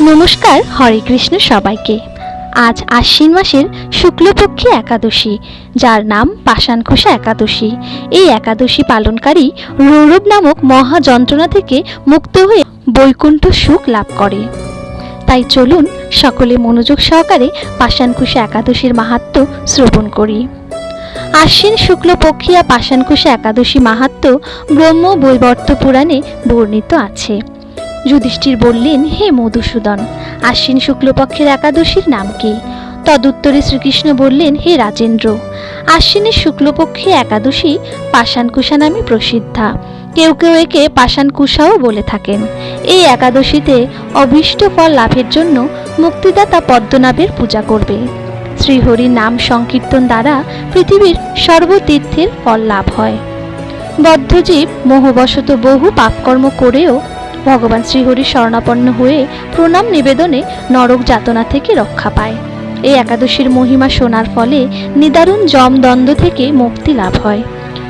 নমস্কার, হরে কৃষ্ণ সবাইকে। আজ আশ্বিন মাসের শুক্লপক্ষী একাদশী, যার নাম পাষাণখোসা একাদশী। এই একাদশী পালনকারী রৌরব নামক মহা যন্ত্রণা থেকে মুক্ত হয়ে বৈকুণ্ঠ সুখ লাভ করে। তাই চলুন সকলে মনোযোগ সহকারে পাষাণকুশা একাদশীর মাহাত্ম্য শ্রবণ করি। আশ্বিন শুক্লপক্ষিয়া পাষাণকুশা একাদশী মাহাত্ম্য ব্রহ্ম বৈবর্ত পুরাণে বর্ণিত আছে। যুধিষ্ঠির বললেন, হে মধুসূদন, আশ্বিন শুক্লপক্ষের একাদশীর নাম কি? তদুত্তরে শ্রীকৃষ্ণ বললেন, হে রাজেন্দ্র, আশ্বিনের শুক্লপক্ষে একাদশী পাষাণকুশা নামে প্রসিদ্ধা। কেউ কেউ একে পাষাণকুশাও বলে থাকেন। এই একাদশীতে অভীষ্ট ফল লাভের জন্য মুক্তিদাতা পদ্মনাভের পূজা করবে। শ্রীহরির নাম সংকীর্তন দ্বারা পৃথিবীর সর্বতীর্থের ফল লাভ হয়। বদ্ধজীব মোহবশত বহু পাপকর্ম করেও ভগবান শ্রীহরি শরণাপন্ন হয়ে প্রণাম নিবেদনে নরক যাতনা থেকে রক্ষা পায়। এই একাদশীর মহিমা শোনার ফলে নিদারুণ জম দ্বন্দ্ব থেকে মুক্তি লাভ হয়।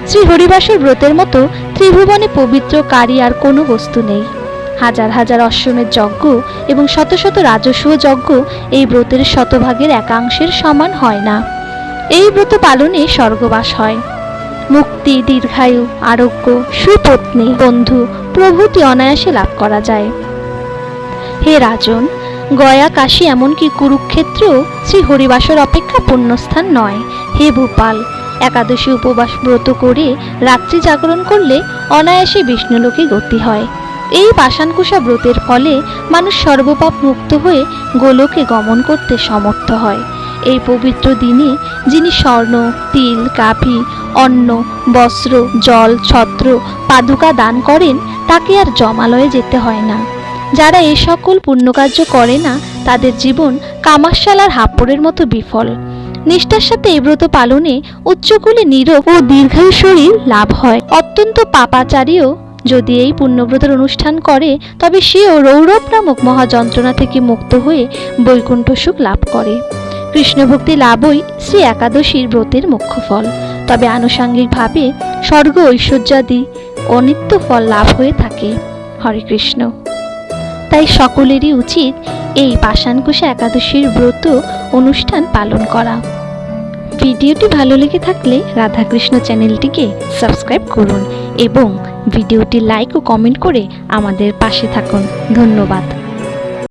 শ্রী হরিবাসের ব্রতের মতো ত্রিভুবনে পবিত্র কারি আর কোনো বস্তু নেই। হাজার হাজার অশ্বমের যজ্ঞ এবং শত শত রাজস্ব যজ্ঞ এই ব্রতের শতভাগের একাংশের সমান হয় না। এই ব্রত পালনে স্বর্গবাস হয়। মুক্তি, দীর্ঘায়ু, আরোগ্য, সুপত্নী, বন্ধু প্রভৃতি অনায়াসে লাভ করা যায়। হে রাজন, গয়া, কাশী এমনকি কুরুক্ষেত্রেও শ্রী হরিবাসর অপেক্ষা পুণ্যস্থান নয়। হে ভূপাল, একাদশী উপবাস ব্রত করে রাত্রি জাগরণ করলে অনায়াসে বিষ্ণুলোকে গতি হয়। এই পাষাণকুশা ব্রতের ফলে মানুষ সর্বপাপ মুক্ত হয়ে গোলকে গমন করতে সমর্থ হয়। এই পবিত্র দিনে, যিনি স্বর্ণ, তিল কাফি অন্ন, বস্ত্র, জল, ছত্র, পাদুকা দান করেন, তাকে আর জমালয়ে যেতে হয় না। যারা এ সকল পুণ্যকার্য করে না, তাদের জীবন কামাশালার হাপ্পড়ের মতো বিফল। নিষ্ঠার সাথে এই ব্রত পালনে উচ্চকুলে নীরব ও দীর্ঘায়ু শরীর লাভ হয়। অত্যন্ত পাপাচারীও যদি এই পুণ্যব্রতের অনুষ্ঠান করে, তবে সেও রৌরব নামক মহাযন্ত্রণা থেকে মুক্ত হয়ে বৈকুণ্ঠ সুখ লাভ করে। কৃষ্ণভক্তি লাভই শ্রী একাদশীর ব্রতের মুখ্য ফল। তবে আনুষাঙ্গিকভাবে স্বর্গ ঐশ্বর্যাদি অনিত্য ফল লাভ হয়ে থাকে। হরে কৃষ্ণ। তাই সকলেরই উচিত এই পাষাণকুশা একাদশীর ব্রত অনুষ্ঠান পালন করা। ভিডিওটি ভালো লেগে থাকলে রাধাকৃষ্ণ চ্যানেলটিকে সাবস্ক্রাইব করুন এবং ভিডিওটি লাইক ও কমেন্ট করে আমাদের পাশে থাকুন। ধন্যবাদ।